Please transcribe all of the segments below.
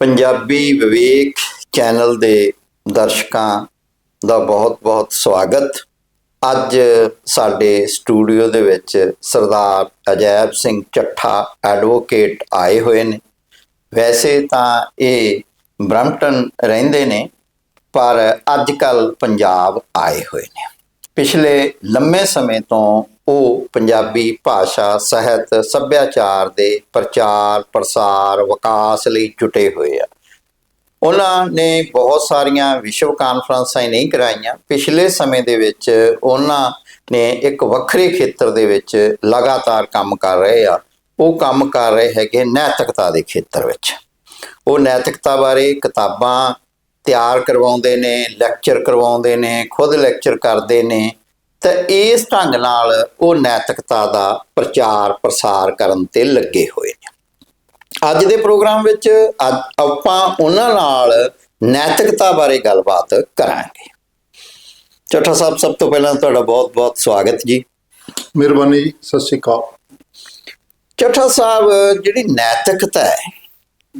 ਪੰਜਾਬੀ ਵਿਵੇਕ channel ਦੇ ਦਰਸ਼ਕਾਂ ਦਾ ਬਹੁਤ-ਬਹੁਤ ਸਵਾਗਤ। ਅੱਜ ਸਾਡੇ ਸਟੂਡੀਓ ਦੇ ਵਿੱਚ ਸਰਦਾਰ ਅਜੈਬ ਸਿੰਘ ਚੱਠਾ ਐਡਵੋਕੇਟ ਆਏ ਹੋਏ ਨੇ। ਵੈਸੇ ਤਾਂ ਇਹ ਬ੍ਰੈਂਪਟਨ ਰਹਿੰਦੇ ਨੇ, ਪਰ ਅੱਜ ਕੱਲ ਪੰਜਾਬ ਆਏ ਹੋਏ ਨੇ। ਪਿਛਲੇ ਲੰਮੇ ਸਮੇਂ ਤੋਂ ਉਹ ਪੰਜਾਬੀ ਭਾਸ਼ਾ, ਸਾਹਿਤ, ਸੱਭਿਆਚਾਰ ਦੇ ਪ੍ਰਚਾਰ, ਪ੍ਰਸਾਰ, ਵਿਕਾਸ ਲਈ ਜੁਟੇ ਹੋਏ ਆ। ਉਹਨਾਂ ਨੇ ਬਹੁਤ ਸਾਰੀਆਂ ਵਿਸ਼ਵ ਕਾਨਫਰੰਸਾਂ ਹੀ ਨਹੀਂ ਕਰਾਈਆਂ। ਪਿਛਲੇ ਸਮੇਂ ਦੇ ਵਿੱਚ ਉਹਨਾਂ ਨੇ ਇੱਕ ਵੱਖਰੇ ਖੇਤਰ ਦੇ ਵਿੱਚ ਲਗਾਤਾਰ ਕੰਮ ਕਰ ਰਹੇ ਆ। ਉਹ ਕੰਮ ਕਰ ਰਹੇ ਹੈਗੇ ਨੈਤਿਕਤਾ ਦੇ ਖੇਤਰ ਵਿੱਚ। ਉਹ ਨੈਤਿਕਤਾ ਬਾਰੇ ਕਿਤਾਬਾਂ ਤਿਆਰ ਕਰਵਾਉਂਦੇ ਨੇ ਲੈਕਚਰ ਕਰਵਾਉਂਦੇ ਨੇ ਖੁਦ ਲੈਕਚਰ ਕਰਦੇ ਨੇ ਤਾਂ ਇਸ ਢੰਗ ਨਾਲ ਉਹ ਨੈਤਿਕਤਾ ਦਾ ਪ੍ਰਚਾਰ ਪ੍ਰਸਾਰ ਕਰਨ ਤੇ ਲੱਗੇ ਹੋਏ ਨੇ। ਅੱਜ ਦੇ ਪ੍ਰੋਗਰਾਮ ਵਿੱਚ ਆਪਾਂ ਉਹਨਾਂ ਨਾਲ ਨੈਤਿਕਤਾ ਬਾਰੇ ਗੱਲਬਾਤ ਕਰਾਂਗੇ। ਚੌਥਾ ਸਾਹਿਬ ਸਭ ਤੋਂ ਪਹਿਲਾਂ ਤੁਹਾਡਾ ਬਹੁਤ-ਬਹੁਤ ਸਵਾਗਤ ਜੀ। ਮਿਹਰਬਾਨੀ ਜੀ ਸਤਿ ਸ਼੍ਰੀ ਅਕਾਲ। ਚੌਥਾ ਸਾਹਿਬ ਜਿਹੜੀ ਨੈਤਿਕਤਾ ਹੈ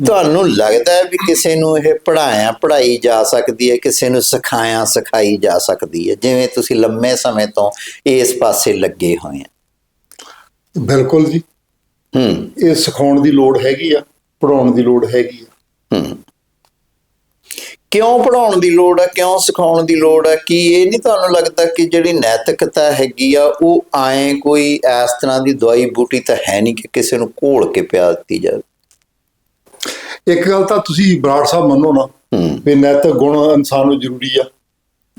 ਤੁਹਾਨੂੰ ਲੱਗਦਾ ਹੈ ਵੀ ਕਿਸੇ ਨੂੰ ਇਹ ਪੜਾਇਆ ਪੜਾਈ ਜਾ ਸਕਦੀ ਹੈ ਕਿਸੇ ਨੂੰ ਸਿਖਾਇਆ ਸਿਖਾਈ ਜਾ ਸਕਦੀ ਹੈ? ਜਿਵੇਂ ਤੁਸੀਂ ਲੰਮੇ ਸਮੇਂ ਤੋਂ ਇਸ ਪਾਸੇ ਲੱਗੇ ਹੋਏ ਆ। ਬਿਲਕੁਲ ਜੀ। ਹੂੰ। ਇਹ ਸਿਖਾਉਣ ਦੀ ਲੋੜ ਹੈਗੀ ਆ ਪੜਾਉਣ ਦੀ ਲੋੜ ਹੈਗੀ ਆ। ਹੂੰ। ਕਿਉਂ ਪੜਾਉਣ ਦੀ ਲੋੜ ਹੈ ਕਿਉਂ ਸਿਖਾਉਣ ਦੀ ਲੋੜ ਹੈ ਕੀ ਇਹ ਨਹੀਂ ਤੁਹਾਨੂੰ ਲੱਗਦਾ ਕਿ ਜਿਹੜੀ ਨੈਤਿਕਤਾ ਹੈਗੀ ਆ ਉਹ ਆਏ ਕੋਈ ਇਸ ਤਰ੍ਹਾਂ ਦੀ ਦਵਾਈ ਬੂਟੀ ਤਾਂ ਹੈ ਨਹੀਂ ਕਿ ਕਿਸੇ ਨੂੰ ਘੋਲ ਕੇ ਪਿਆ ਦਿੱਤੀ ਜਾਵੇ? ਇੱਕ ਗੱਲ ਤਾਂ ਤੁਸੀਂ ਬਰਾੜ ਸਾਹਿਬ ਮੰਨੋ ਨਾ ਵੀ ਨੈਤਿਕ ਗੁਣ ਇਨਸਾਨ ਨੂੰ ਜ਼ਰੂਰੀ ਆ।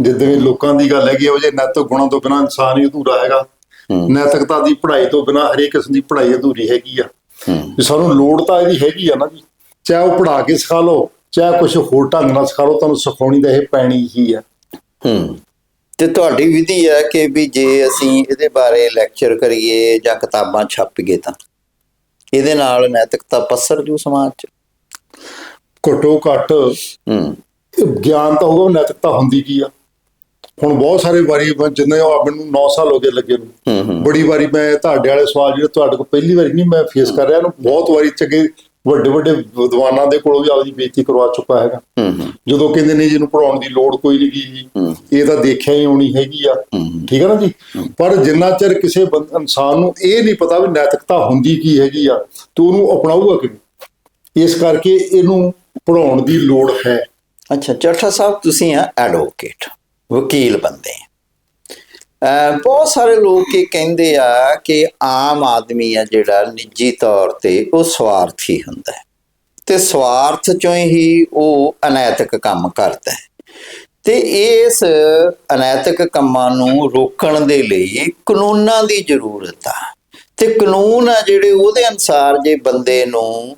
ਜਿੱਦਾਂ ਵੀ ਲੋਕਾਂ ਦੀ ਗੱਲ ਹੈਗੀ ਉਹ ਜੇ ਨੈਤਿਕ ਗੁਣਾਂ ਤੋਂ ਬਿਨਾਂ ਇਨਸਾਨ ਹੀ ਅਧੂਰਾ ਹੈਗਾ ਨੈਤਿਕਤਾ ਦੀ ਪੜ੍ਹਾਈ ਤੋਂ ਬਿਨਾਂ ਹਰੇਕ ਕਿਸਮ ਦੀ ਪੜ੍ਹਾਈ ਅਧੂਰੀ ਹੈਗੀ ਆ। ਵੀ ਸਾਨੂੰ ਲੋੜ ਤਾਂ ਇਹਦੀ ਹੈਗੀ ਆ ਨਾ ਜੀ। ਚਾਹੇ ਉਹ ਪੜ੍ਹਾ ਕੇ ਸਿਖਾ ਲਓ ਚਾਹੇ ਕੁਝ ਹੋਰ ਢੰਗ ਨਾਲ ਸਿਖਾ ਲਓ ਤੁਹਾਨੂੰ ਸਿਖਾਉਣੀ ਤਾਂ ਇਹ ਪੈਣੀ ਹੀ ਆ। ਹੂੰ। ਤੇ ਤੁਹਾਡੀ ਵਿਧੀ ਹੈ ਕਿ ਵੀ ਜੇ ਅਸੀਂ ਇਹਦੇ ਬਾਰੇ ਲੈਕਚਰ ਕਰੀਏ ਜਾਂ ਕਿਤਾਬਾਂ ਛਾਪੀਏ ਤਾਂ। ਇਹਦੇ ਨਾਲ ਨੈਤਿਕਤਾ ਪਸਰ ਜੂ ਸਮਾਜ ਚ। ਘੱਟੋ ਘੱਟ ਹੂੰ। ਗਿਆਨ ਤਾਂ ਹੋਊਗਾ ਨੈਤਿਕਤਾ ਹੁੰਦੀ ਕੀ ਆ? ਹੁਣ ਬਹੁਤ ਸਾਰੇ ਵਾਰੀ ਜਿੰਨੇ ਮੈਨੂੰ 9 ਸਾਲ ਹੋ ਗਏ ਲੱਗੇ ਨੂੰ। ਬੜੀ ਵਾਰੀ ਮੈਂ ਤੁਹਾਡੇ ਵਾਲੇ ਸਵਾਲ ਜਿਹੜੇ ਤੁਹਾਡੇ ਕੋਲ ਪਹਿਲੀ ਵਾਰੀ ਨਹੀਂ ਮੈਂ ਫੇਸ ਕਰ ਰਿਹਾ ਨੂੰ ਬਹੁਤ ਵਾਰੀ ਚੰਗੇ ਵੱਡੇ ਵੱਡੇ ਵਿਦਵਾਨਾਂ ਦੇ ਕੋਲੋਂ ਵੀ ਆਪਦੀ ਬੇਇੱਜ਼ਤੀ ਕਰਵਾ ਚੁੱਕਾ ਹੈਗਾ। ਜਦੋਂ ਕਹਿੰਦੇ ਨੇ ਜਿਹਨੂੰ ਪੜਾਉਣ ਦੀ ਲੋੜ ਕੋਈ ਨਹੀਂ ਹੂੰ। ਇਹ ਤਾਂ ਦੇਖਿਆ ਹੀ ਹੋਣੀ ਹੈਗੀ ਆ। ਠੀਕ ਹੈ ਨਾ ਜੀ? ਪਰ ਜਿੰਨਾ ਚਿਰ ਕਿਸੇ ਬੰਦ- ਇਨਸਾਨ ਨੂੰ ਇਹ ਨਹੀਂ ਪਤਾ ਵੀ ਨੈਤਿਕਤਾ ਹੁੰਦੀ ਕੀ ਹੈਗੀ ਆ ਤੇ ਉਹਨੂੰ ਅਪਣਾਊਗਾ ਕਿਵੇਂ? ਇਸ ਕਰਕੇ ਇਹਨੂੰ ਪੜਾਉਣ ਦੀ ਲੋੜ ਹੈ। ਅੱਛਾ ਚਰਖਾ ਸਾਹਿਬ, ਤੁਸੀਂ ਆ ਐਡਵੋਕੇਟ ਵਕੀਲ ਬੰਦੇ। ਬਹੁਤ ਸਾਰੇ ਲੋਕ ਇਹ ਕਹਿੰਦੇ ਆ ਕਿ ਆਮ ਆਦਮੀ ਆ ਜਿਹੜਾ ਨਿੱਜੀ ਤੌਰ ਤੇ ਉਹ ਸਵਾਰਥੀ ਹੁੰਦਾ ਹੈ। ਤੇ ਸਵਾਰਥ ਚੋਂ ਹੀ ਉਹ ਅਨੈਤਿਕ ਕੰਮ ਕਰਦਾ ਹੈ। ਤੇ ਇਸ ਅਨੈਤਿਕ ਕੰਮਾਂ ਨੂੰ ਰੋਕਣ ਦੇ ਲਈ ਕਾਨੂੰਨਾਂ ਦੀ ਜ਼ਰੂਰਤ ਆ। ਤੇ ਕਾਨੂੰਨ ਆ ਜਿਹੜੇ ਉਹਦੇ ਅਨਸਾਰ ਜੇ ਬੰਦੇ ਨੂੰ